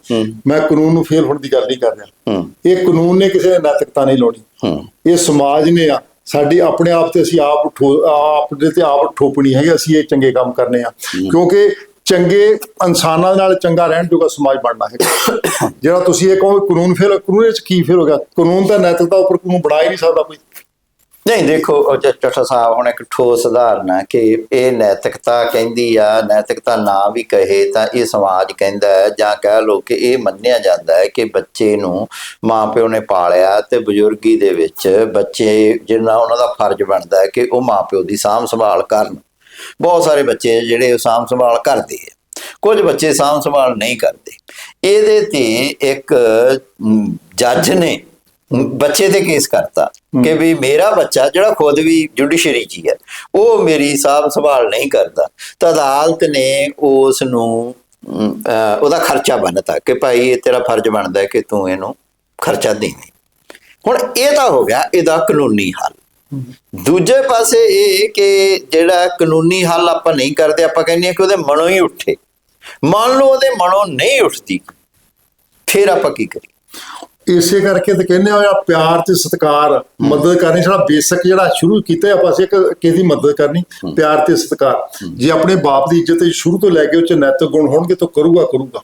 ਮੈਂ ਕਾਨੂੰਨ ਨੂੰ ਫੇਲ ਹੋਣ ਦੀ ਗੱਲ ਨਹੀਂ ਕਰ ਰਿਹਾ। ਇਹ ਕਾਨੂੰਨ ਨੇ ਕਿਸੇ ਨੇ ਨੈਤਿਕਤਾ ਨਹੀਂ ਹੂੰ। ਇਹ ਸਮਾਜ ਨੇ ਆ। ਸਾਡੀ ਆਪਣੇ ਆਪ ਤੇ ਅਸੀਂ ਆਪ ਆਪ ਦੇ ਤੇ ਆਪ ਠੋਪਣੀ ਹੈ ਅਸੀਂ ਇਹ ਚੰਗੇ ਕੰਮ ਕਰਨੇ ਆ। ਕਿਉਂਕਿ ਚੰਗੇ ਇਨਸਾਨਾਂ ਨਾਲ ਚੰਗਾ ਰਹਿਣ ਜੋਗਾ ਸਮਾਜ ਬਣਨਾ ਹੈ। ਜਿਹੜਾ ਤੁਸੀਂ ਇਹ ਕਹੋ ਕਾਨੂੰਨ ਫੇਲ ਕਾਨੂੰਨ ਵਿੱਚ ਕੀ ਫੇਲ ਹੋ ਗਿਆ? ਕਾਨੂੰਨ ਤਾਂ ਨੈਤਿਕਤਾ ਉੱਪਰ ਕਾਨੂੰਨ ਬਣਾ ਹੀ ਨਹੀਂ ਸਕਦਾ ਕੋਈ। ਨਹੀਂ, ਦੇਖੋ, ਉਹ ਸਾਹਿਬ ਹੁਣ ਇੱਕ ਠੋਸ ਉਦਾਹਰਨ ਹੈ ਕਿ ਇਹ ਨੈਤਿਕਤਾ ਕਹਿੰਦੀ ਆ, ਨੈਤਿਕਤਾ ਨਾ ਵੀ ਕਹੇ ਤਾਂ ਇਹ ਸਮਾਜ ਕਹਿੰਦਾ ਹੈ ਜਾਂ ਕਹਿ ਲੋ ਕਿ ਇਹ ਮੰਨਿਆ ਜਾਂਦਾ ਹੈ ਕਿ ਬੱਚੇ ਨੂੰ ਮਾਪਿਓ ਨੇ ਪਾਲਿਆ ਤੇ ਬਜ਼ੁਰਗੀ ਦੇ ਵਿੱਚ ਬੱਚੇ, ਜਿੰਨਾ ਉਹਨਾਂ ਦਾ ਫਰਜ਼ ਬਣਦਾ ਹੈ ਕਿ ਉਹ ਮਾਪਿਓ ਦੀ ਸਾਂਭ ਸੰਭਾਲ ਕਰਨ। ਬਹੁਤ ਸਾਰੇ ਬੱਚੇ ਜਿਹੜੇ ਸਾਂਭ ਸੰਭਾਲ ਕਰਦੇ ਆ। ਕੁਝ ਬੱਚੇ ਸਾਂਭ ਸੰਭਾਲ ਨਹੀਂ ਕਰਦੇ। ਇਹਦੇ ਤੇ ਇੱਕ ਜੱਜ ਨੇ ਬੱਚੇ ਤੇ ਕੇਸ ਕਰਤਾ ਕਿ ਵੀ ਮੇਰਾ ਬੱਚਾ ਜਿਹੜਾ ਖੁਦ ਵੀ ਜੁਡੀਸ਼ਰੀ 'ਚ ਹੀ ਉਹ ਮੇਰੀ ਸਾਂਭ ਸੰਭਾਲ ਨਹੀਂ ਕਰਦਾ। ਤਾਂ ਅਦਾਲਤ ਨੇ ਉਸ ਨੂੰ ਉਹਦਾ ਖਰਚਾ ਬੰਨਤਾ ਕਿ ਭਾਈ ਇਹ ਤੇਰਾ ਫਰਜ਼ ਬਣਦਾ ਹੈ ਕਿ ਤੂੰ ਇਹਨੂੰ ਖਰਚਾ ਦੇਵੇਂ। ਹੁਣ ਇਹ ਤਾਂ ਹੋ ਗਿਆ ਇਹਦਾ ਕਾਨੂੰਨੀ ਹੱਲ। ਦੂਜੇ ਪਾਸੇ ਇਹ ਕਿ ਜਿਹੜਾ ਕਾਨੂੰਨੀ ਹੱਲ ਆਪਾਂ ਨਹੀਂ ਕਰਦੇ ਆਪਾਂ ਕਹਿੰਦੇ ਹਾਂ ਕਿ ਉਹਦੇ ਮਨੋਂ ਹੀ ਉੱਠੇ। ਮੰਨ ਲਓ ਉਹਦੇ ਮਨੋਂ ਨਹੀਂ ਉੱਠਦੀ ਫਿਰ ਆਪਾਂ ਕੀ ਕਰੀਏ? ਇਸੇ ਕਰਕੇ ਤੇ ਕਹਿੰਦੇ ਆ ਪਿਆਰ ਤੇ ਸਤਿਕਾਰ ਮਦਦ ਕਰਨੀ ਸਾਡਾ ਬੇਸਿਕ ਜਿਹੜਾ ਸ਼ੁਰੂ ਕੀਤਾ ਆਪਾਂ ਅਸੀਂ ਇੱਕ ਕਿਸੇ ਦੀ ਮਦਦ ਕਰਨੀ? ਪਿਆਰ ਤੇ ਸਤਿਕਾਰ। ਜੇ ਆਪਣੇ ਬਾਪ ਦੀ ਇੱਜ਼ਤ ਸ਼ੁਰੂ ਤੋਂ ਲੈ ਕੇ ਉਹ ਚ ਨੈਤਿਕ ਗੁਣ ਹੋਣਗੇ ਤਾਂ ਕਰੂਗਾ ਕਰੂਗਾ।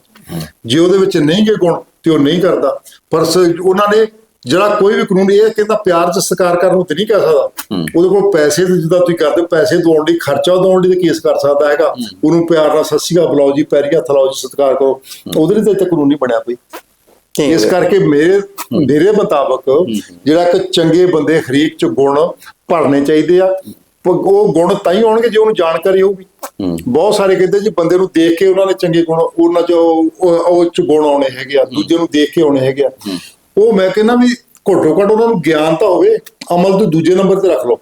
ਜੇ ਉਹਦੇ ਵਿੱਚ ਨਹੀਂ ਗੇ ਗੁਣ ਤੇ ਉਹ ਨਹੀਂ ਕਰਦਾ। ਪਰ ਉਹਨਾਂ ਨੇ ਜਿਹੜਾ ਕੋਈ ਵੀ ਕਾਨੂੰਨ ਇਹ ਕਹਿੰਦਾ ਪਿਆਰ ਤੇ ਸਤਿਕਾਰ ਕਰਨ ਨੂੰ ਤੇ ਨਹੀਂ ਕਹਿ ਸਕਦਾ। ਉਹਦੇ ਕੋਲ ਪੈਸੇ ਤੇ ਜਿੱਦਾਂ ਤੁਸੀਂ ਕਰਦੇ ਪੈਸੇ ਦਵਾਉਣ ਲਈ ਖਰਚਾ ਦਵਾਉਣ ਲਈ ਤੇ ਕੇਸ ਕਰ ਸਕਦਾ ਹੈਗਾ। ਉਹਨੂੰ ਪਿਆਰ ਨਾਲ ਸੱਸੀਗਾ ਬੁਲਾਓ ਜੀ ਪੈਰੀ ਹੱਥ ਲਾਓ ਜੀ ਸਤਿਕਾਰ ਕਰੋ। ਉਹਦੇ ਲਈ ਤਾਂ ਕਾਨੂੰਨ ਨਹੀਂ ਬਣਿਆ ਕੋਈ। ਇਸ ਕਰਕੇ ਮੇਰੇ ਮੇਰੇ ਮੁਤਾਬਕ ਜਿਹੜਾ ਕਿ ਚੰਗੇ ਬੰਦੇ ਹਰੀਕ ਚ ਗੁਣ ਭਰਨੇ ਚਾਹੀਦੇ ਆ। ਉਹ ਗੁਣ ਤਾਂ ਹੀ ਆਉਣਗੇ ਜੇ ਉਹਨੂੰ ਜਾਣਕਾਰੀ ਹੋਊਗੀ। ਬਹੁਤ ਸਾਰੇ ਕਹਿੰਦੇ ਜੀ ਬੰਦੇ ਨੂੰ ਦੇਖ ਕੇ ਉਹਨਾਂ ਨੇ ਚੰਗੇ ਗੁਣ ਉਹਨਾਂ ਚ ਉਹ ਚ ਗੁਣ ਆਉਣੇ ਹੈਗੇ ਆ ਦੂਜੇ ਨੂੰ ਦੇਖ ਕੇ ਆਉਣੇ ਹੈਗੇ ਆ। ਉਹ ਮੈਂ ਕਹਿੰਦਾ ਵੀ ਘੱਟੋ ਘੱਟ ਉਹਨਾਂ ਨੂੰ ਗਿਆਨ ਤਾਂ ਹੋਵੇ ਅਮਲ ਤੋਂ ਦੂਜੇ ਨੰਬਰ ਤੇ ਰੱਖ ਲਓ।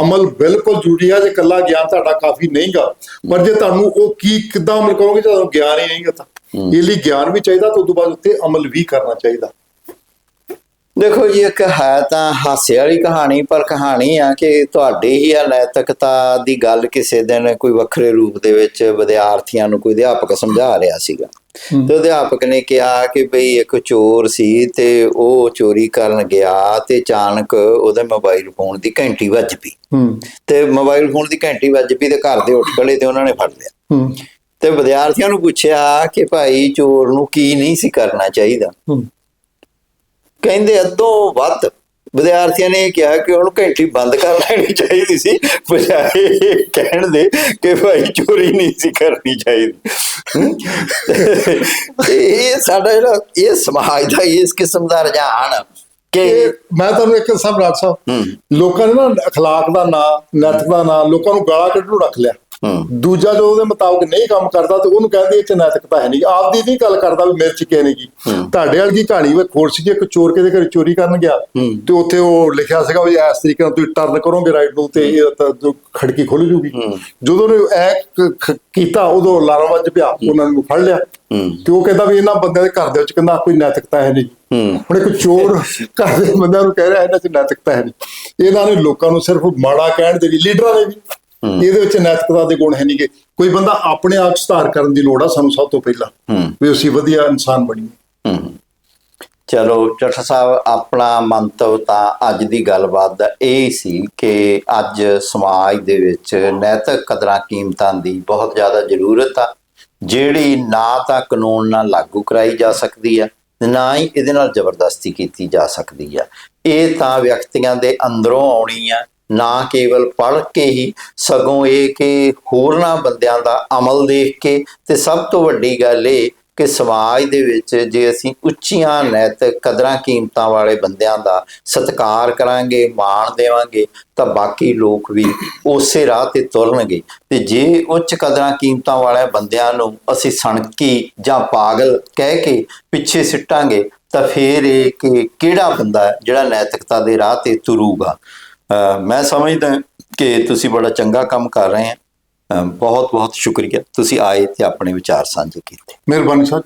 ਅਮਲ ਬਿਲਕੁਲ ਜ਼ਰੂਰੀ ਆ ਜੇ ਕੱਲਾ ਗਿਆਨ ਤੁਹਾਡਾ ਕਾਫੀ ਨਹੀਂਗਾ ਪਰ ਜੇ ਤੁਹਾਨੂੰ ਉਹ ਕੀ ਕਿੱਦਾਂ ਅਮਲ ਕਰੋਗੇ ਜੇ ਤੁਹਾਨੂੰ ਗਿਆਨ ਹੀ ਨਹੀਂਗਾ ਤਾਂ। ਇਹ ਲਈ ਗਿਆਨ ਵੀ ਚਾਹੀਦਾ ਤੇ ਉਸ ਤੋਂ ਬਾਅਦ ਉੱਤੇ ਅਮਲ ਵੀ ਕਰਨਾ ਚਾਹੀਦਾ। ਦੇਖੋ ਜੀ ਇੱਕ ਹੈ ਤਾਂ ਹਾਸੇ ਵਾਲੀ ਕਹਾਣੀ ਪਰ ਕਹਾਣੀ ਆ ਕਿ ਤੁਹਾਡੀ ਹੀ ਆ ਨੈਤਿਕਤਾ ਦੀ ਗੱਲ ਕਿਸੇ ਦਿਨ ਕੋਈ ਵੱਖਰੇ ਰੂਪ ਦੇ ਵਿੱਚ ਵਿਦਿਆਰਥੀਆਂ ਨੂੰ ਕੋਈ ਅਧਿਆਪਕ ਸਮਝਾ ਰਿਹਾ ਸੀਗਾ। ਤੇ ਅਧਿਆਪਕ ਨੇ ਕਿਹਾ ਕਿ ਬਈ ਇੱਕ ਚੋਰ ਸੀ ਤੇ ਉਹ ਚੋਰੀ ਕਰਨ ਗਿਆ ਤੇ ਅਚਾਨਕ ਉਹਦੇ ਮੋਬਾਈਲ ਫੋਨ ਦੀ ਘੰਟੀ ਵੱਜ ਪਈ। ਤੇ ਮੋਬਾਈਲ ਫੋਨ ਦੀ ਘੰਟੀ ਵੱਜ ਪਈ ਤੇ ਘਰ ਦੇ ਉੱਠ ਖੜੇ ਤੇ ਉਹਨਾਂ ਨੇ ਫੜ ਲਿਆ। ਤੇ ਵਿਦਿਆਰਥੀਆਂ ਨੂੰ ਪੁੱਛਿਆ ਕਿ ਭਾਈ ਚੋਰ ਨੂੰ ਕੀ ਨਹੀਂ ਸੀ ਕਰਨਾ ਚਾਹੀਦਾ। ਕਹਿੰਦੇ ਅੱਧੋਂ ਵੱਧ ਵਿਦਿਆਰਥੀਆਂ ਨੇ ਇਹ ਕਿਹਾ ਕਿ ਉਹਨੂੰ ਘੰਟੀ ਬੰਦ ਕਰ ਲੈਣੀ ਚਾਹੀਦੀ ਸੀ। ਬਜਾਏ ਕਹਿਣ ਦੇ ਕਿ ਭਾਈ ਚੋਰੀ ਨਹੀਂ ਸੀ ਕਰਨੀ ਚਾਹੀਦੀ। ਇਹ ਸਾਡਾ ਜਿਹੜਾ ਇਹ ਸਮਾਜ ਦਾ ਇਸ ਕਿਸਮ ਦਾ ਰੁਝਾਨ ਕਿ ਮੈਂ ਤੁਹਾਨੂੰ ਇੱਕ ਸਭ ਰਾਜ ਸਾਹਿਬ ਲੋਕਾਂ ਨੇ ਨਾ ਅਖਲਾਕ ਦਾ ਨਾਂ ਨੈਤਿਕ ਦਾ ਨਾਂ ਲੋਕਾਂ ਨੂੰ ਗਾਲਾਂ ਕੱਢਣ ਨੂੰ ਰੱਖ ਲਿਆ। ਦੂਜਾ ਜੋ ਉਹਦੇ ਮੁਤਾਬਕ ਨਹੀਂ ਕੰਮ ਕਰਦਾ ਤੇ ਉਹਨੂੰ ਕਹਿੰਦੇ ਇਹ ਚ ਨੈਤਿਕਤਾ ਹੈ ਨਹੀਂ। ਆਪਦੀ ਨਹੀਂ ਗੱਲ ਕਰਦਾ ਵੀ ਮੇਰੇ ਚ ਕੀ ਤੁਹਾਡੇ ਵਾਲੀ ਦੀ ਕਹਾਣੀ ਵਿੱਚ ਖੋਰ ਸੀ ਇੱਕ ਚੋਰ ਕਿਹਦੇ ਘਰ ਚੋਰੀ ਕਰਨ ਗਿਆ ਤੇ ਉੱਥੇ ਉਹ ਲਿਖਿਆ ਸੀਗਾ ਵੀ ਇਸ ਤਰੀਕੇ ਨਾਲ ਤੁਸੀਂ ਟਰਨ ਕਰੋਗੇ ਰਾਈਟ ਨੂੰ ਤੇ ਇਹ ਤਾਂ ਜੋ ਖੜਕੀ ਖੁੱਲ ਜੂਗੀ। ਜਦੋਂ ਨੇ ਐ ਕੀਤਾ ਉਦੋਂ ਅਲਾਰਮ ਵੱਜ ਪਿਆ ਉਹਨਾਂ ਨੂੰ ਫੜ ਲਿਆ। ਤੇ ਉਹ ਕਹਿੰਦਾ ਵੀ ਇਹਨਾਂ ਬੰਦਿਆਂ ਦੇ ਘਰ ਦੇ ਵਿੱਚ ਕਹਿੰਦਾ ਕੋਈ ਨੈਤਿਕਤਾ ਹੈ ਨਹੀਂ। ਹੁਣ ਇੱਕ ਚੋਰ ਘਰ ਦੇ ਬੰਦਿਆਂ ਨੂੰ ਕਹਿ ਰਿਹਾ ਇਹਨਾਂ 'ਚ ਨੈਤਿਕਤਾ ਹੈ ਨਹੀਂ। ਇਹਨਾਂ ਨੇ ਲੋਕਾਂ ਨੂੰ ਸਿਰਫ ਮਾੜਾ ਕਹਿਣ ਦੇ ਲਈ ਲੀਡਰਾਂ ਨੇ ਵੀ। ਇਹਦੇ ਵਿੱਚ ਨੈਤਿਕਤਾ ਦੇ ਗੁਣ ਹੈ ਨਹੀਂਗੇ। ਕੋਈ ਬੰਦਾ ਆਪਣੇ ਆਪ ਸੁਧਾਰ ਕਰਨ ਦੀ ਲੋੜ ਆ ਸਾਨੂੰ ਸਭ ਤੋਂ ਪਹਿਲਾਂ ਵੀ ਅਸੀਂ ਵਧੀਆ ਇਨਸਾਨ ਬਣੀਏ। ਚਲੋ ਚੱਠਾ ਸਾਹਿਬ ਆਪਣਾ ਮੰਤਵ ਤਾਂ ਅੱਜ ਦੀ ਗੱਲਬਾਤ ਦਾ ਇਹ ਸੀ ਕਿ ਅੱਜ ਸਮਾਜ ਦੇ ਵਿੱਚ ਨੈਤਿਕ ਕਦਰਾਂ ਕੀਮਤਾਂ ਦੀ ਬਹੁਤ ਜ਼ਿਆਦਾ ਜ਼ਰੂਰਤ ਆ। ਜਿਹੜੀ ਨਾ ਤਾਂ ਕਾਨੂੰਨ ਨਾਲ ਲਾਗੂ ਕਰਾਈ ਜਾ ਸਕਦੀ ਆ ਨਾ ਹੀ ਇਹਦੇ ਨਾਲ ਜ਼ਬਰਦਸਤੀ ਕੀਤੀ ਜਾ ਸਕਦੀ ਆ। ਇਹ ਤਾਂ ਵਿਅਕਤੀਆਂ ਦੇ ਅੰਦਰੋਂ ਆਉਣੀ ਆ ਨਾ ਕੇਵਲ ਪੜ੍ਹ ਕੇ ਹੀ ਸਗੋਂ ਇਹ ਕਿ ਹੋਰਨਾਂ ਬੰਦਿਆਂ ਦਾ ਅਮਲ ਦੇਖ ਕੇ ਤੇ ਸਭ ਤੋਂ ਵੱਡੀ ਗੱਲ ਇਹ ਕਿ ਸਮਾਜ ਦੇ ਵਿੱਚ ਜੇ ਅਸੀਂ ਉੱਚੀਆਂ ਨੈਤਿਕ ਕਦਰਾਂ ਕੀਮਤਾਂ ਵਾਲੇ ਬੰਦਿਆਂ ਦਾ ਸਤਿਕਾਰ ਕਰਾਂਗੇ, ਮਾਣ ਦੇਵਾਂਗੇ, ਤਾਂ ਬਾਕੀ ਲੋਕ ਵੀ ਉਸੇ ਰਾਹ ਤੇ ਤੁਰਨਗੇ। ਤੇ ਜੇ ਉੱਚ ਕਦਰਾਂ ਕੀਮਤਾਂ ਵਾਲੇ ਬੰਦਿਆਂ ਨੂੰ ਅਸੀਂ ਸਣਕੀ ਜਾਂ ਪਾਗਲ ਕਹਿ ਕੇ ਪਿੱਛੇ ਸਿੱਟਾਂਗੇ, ਤਾਂ ਫੇਰ ਇਹ ਕਿ ਕਿਹੜਾ ਬੰਦਾ ਜਿਹੜਾ ਨੈਤਿਕਤਾ ਦੇ ਰਾਹ ਤੇ ਤੁਰੂਗਾ? ਮੈਂ ਸਮਝਦਾ ਕਿ ਤੁਸੀਂ ਬੜਾ ਚੰਗਾ ਕੰਮ ਕਰ ਰਹੇ ਹੋ ਬਹੁਤ ਬਹੁਤ ਸ਼ੁਕਰੀਆ। ਤੁਸੀਂ ਆਏ ਤੇ ਆਪਣੇ ਵਿਚਾਰ ਸਾਂਝੇ ਕੀਤੇ। ਮਿਹਰਬਾਨੀ ਸਰ।